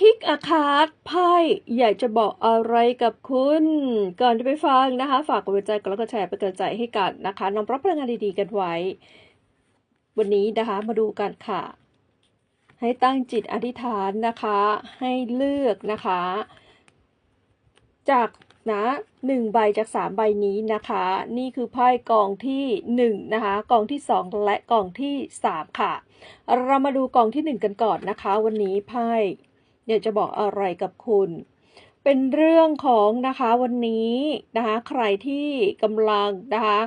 พิกอาคาดไพ่อยากจะบอกอะไรกับคุณ ก่อนจะไปฟังนะคะ ฝากกดติดตามกดไลค์กดแชร์เป็นกำลังใจให้กันนะคะน้องรับพลังงานดีๆกันไว้ วันนี้นะคะมาดูกันค่ะ ให้ตั้งจิตอธิษฐานนะคะ ให้เลือกนะคะ จากนะหนึ่งใบจากสามใบนี้นะคะ นี่คือไพ่กองที่หนึ่งนะคะกองที่สองและกองที่สามค่ะ เรามาดูกองที่หนึ่งกันก่อนนะคะ วันนี้ไพ่ อยากจะบอกอะไรกับคุณ เป็นเรื่องของนะคะวันนี้นะคะใครที่กำลังนะคะ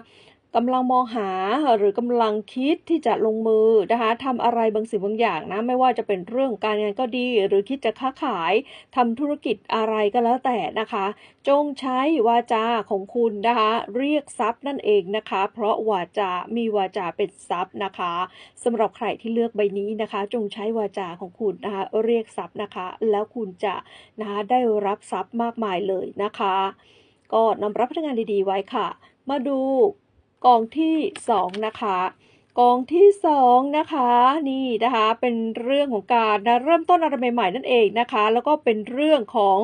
กำลังมองหาหรือกำลังคิดที่จะลงมือนะคะทำอะไรบางสิ่งบางอย่างนะ ไม่ว่าจะเป็นเรื่องการงานก็ดี หรือคิดจะค้าขายทำธุรกิจอะไรก็แล้วแต่นะคะ จงใช้วาจาของคุณนะคะ เรียกทรัพย์นั่นเองนะคะ เพราะวาจา มีวาจาเป็นทรัพย์นะคะสำหรับใครที่เลือกใบนี้นะคะ จงใช้วาจาของคุณนะคะ เรียกทรัพย์นะคะ แล้วคุณจะนะคะได้รับทรัพย์มากมายเลยนะคะ ก็นำรับพลังงานดีๆไว้ค่ะ มาดู กองที่สองนะคะ กองที่สองนะคะนี่นะคะเป็นเรื่องของการนะเริ่มต้นอะไรใหม่ๆนั่นเองนะคะ แล้วก็เป็นเรื่องของ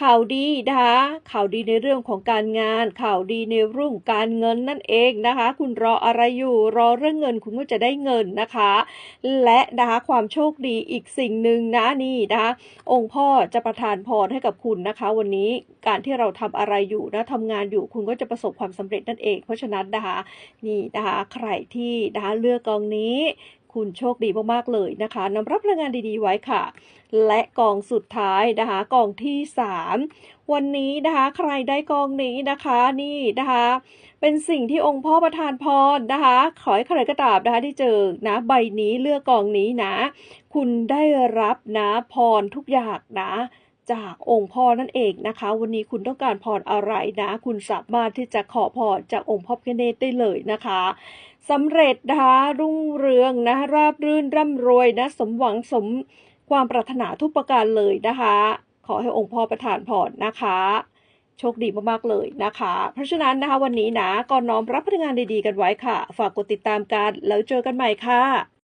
ข่าวดีนะคะข่าวดีในเรื่องของการงาน ข่าวดีในเรื่องการเงินนั่นเองนะคะ คุณรออะไรอยู่รอเรื่องเงินคุณก็จะได้เงินนะคะ และนะคะความโชคดีอีกสิ่งหนึ่งนะนี่นะคะองค์พ่อจะประทานพรให้กับคุณนะคะ วันนี้การที่เราทำอะไรอยู่นะทำงานอยู่คุณก็จะประสบความสำเร็จนั่นเอง เพราะฉะนั้นนะคะนี่นะคะใครที่นะคะเลือกกองนี้ คุณโชคดีมากๆเลยนะคะนำรับพลังงานดีๆไว้ค่ะ และกองสุดท้ายนะคะกองที่ 3 วันนี้นะคะใครได้กองนี้นะคะนี่นะคะเป็นสิ่งที่องค์พ่อประทานพรนะคะ ขอให้ใครก็ตามนะคะที่เจอนะใบนี้เลือกกองนี้นะ คุณได้รับนะพรทุกอย่างนะ จากองค์พ่อนั่นเองนะคะ วันนี้คุณต้องการพรอะไรนะ คุณสามารถที่จะขอพรจากองค์พ่อพิเนศได้เลยนะคะสำเร็จนะคะรุ่งเรืองนะราบรื่นร่ำรวยนะ สมหวังสมความปรารถนาทุกประการเลยนะคะ ขอให้องค์พ่อประทานพรนะคะโชคดีมากๆเลยนะคะ เพราะฉะนั้นนะคะวันนี้นะก่อนน้อมรับพลังงานดีๆกันไว้ค่ะ ฝากกดติดตามกันแล้วเจอกันใหม่ค่ะ